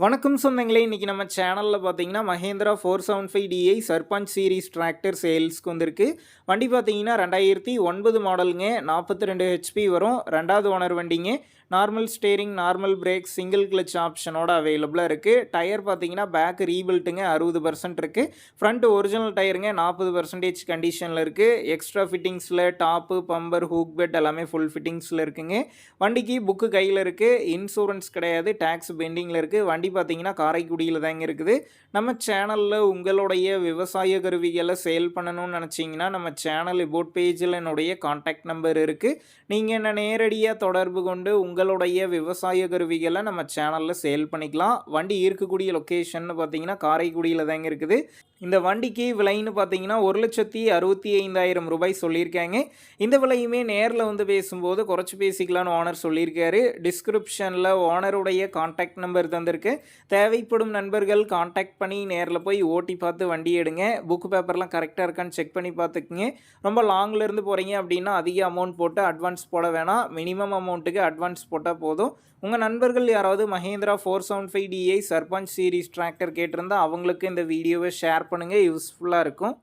வணக்கம் சொந்தங்களே இன்றைக்கி நம்ம சேனலில் பார்த்தீங்கன்னா Mahindra four seven five DI Sarpanch series tractor சேல்ஸ்க்கு வந்திருக்கு. வண்டி பார்த்தீங்கன்னா ரெண்டாயிரத்தி ஒன்பது மாடலுங்க நாற்பத்தி ரெண்டு ஹெச்பி வரும். ரெண்டாவது ஓனர் வண்டிங்க normal steering normal brake single clutch ஆப்ஷனோட அவைலபிளாக இருக்குது டயர் பார்த்தீங்கன்னா பேக் ரீபில்ட்டுங்க அறுபது பர்சன்ட் இருக்குது ஃப்ரண்ட் ஒரிஜினல் டயருங்க நாற்பது பர்சன்டேஜ் கண்டிஷனில் இருக்குது எக்ஸ்ட்ரா ஃபிட்டிங்ஸில் டாப்பு பம்பர் ஹூக் பெட் எல்லாமே ஃபுல் ஃபிட்டிங்ஸில் இருக்குங்க. வண்டிக்கு புக்கு கையில் இருக்குது இன்சூரன்ஸ் கிடையாது. டேக்ஸ் பெண்டிங்கில் இருக்குது வண்டி பார்த்தீங்கன்னா காரைக்குடியில் தாங்க இருக்குது. நம்ம சேனலில் உங்களுடைய விவசாய கருவிகளை சேல் பண்ணணும்னு நினச்சிங்கன்னா நம்ம சேனல் போட் பேஜில் என்னுடைய காண்டாக்ட் நம்பர் இருக்குது நீங்கள் என்ன நேரடியாக தொடர்பு கொண்டு உங்கள் உங்களுடைய விவசாய கருவிகளை நம்ம சேனலில் சேல் பண்ணிக்கலாம். வண்டி இருக்கக்கூடிய லொக்கேஷன் பார்த்தீங்கன்னா காரைக்குடியில் தாங்க இருக்குது. இந்த வண்டிக்கு விலைன்னு பார்த்தீங்கன்னா ஒரு லட்சத்தி அறுபத்தி ஐந்தாயிரம் ரூபாய் சொல்லியிருக்காங்க. இந்த விலையுமே நேரில் வந்து பேசும்போது குறைச்சி பேசிக்கலான்னு ஓனர் சொல்லியிருக்காரு. டிஸ்கிரிப்ஷனில் ஓனருடைய காண்டாக்ட் நம்பர் தந்திருக்கு. தேவைப்படும் நண்பர்கள் காண்டாக்ட் பண்ணி நேரில் போய் ஓட்டி பார்த்து வண்டி எடுங்க. புக்கு பேப்பர்லாம் கரெக்டாக இருக்கான்னு செக் பண்ணி பார்த்துக்குங்க. ரொம்ப லாங்கில் இருந்து போகிறீங்க அப்படின்னா அதிக அமௌண்ட் போட்டு அட்வான்ஸ் போட வேணாம். மினிமம் அமௌண்ட்டுக்கு அட்வான்ஸ் போட்டால் போதும். உங்கள் நண்பர்கள் யாராவது Mahindra four seven five DI Sarpanch series tractor கேட்டிருந்தால் அவங்களுக்கு இந்த வீடியோவை ஷேர் பண்ணுங்கள் யூஸ்ஃபுல்லாக இருக்கும்.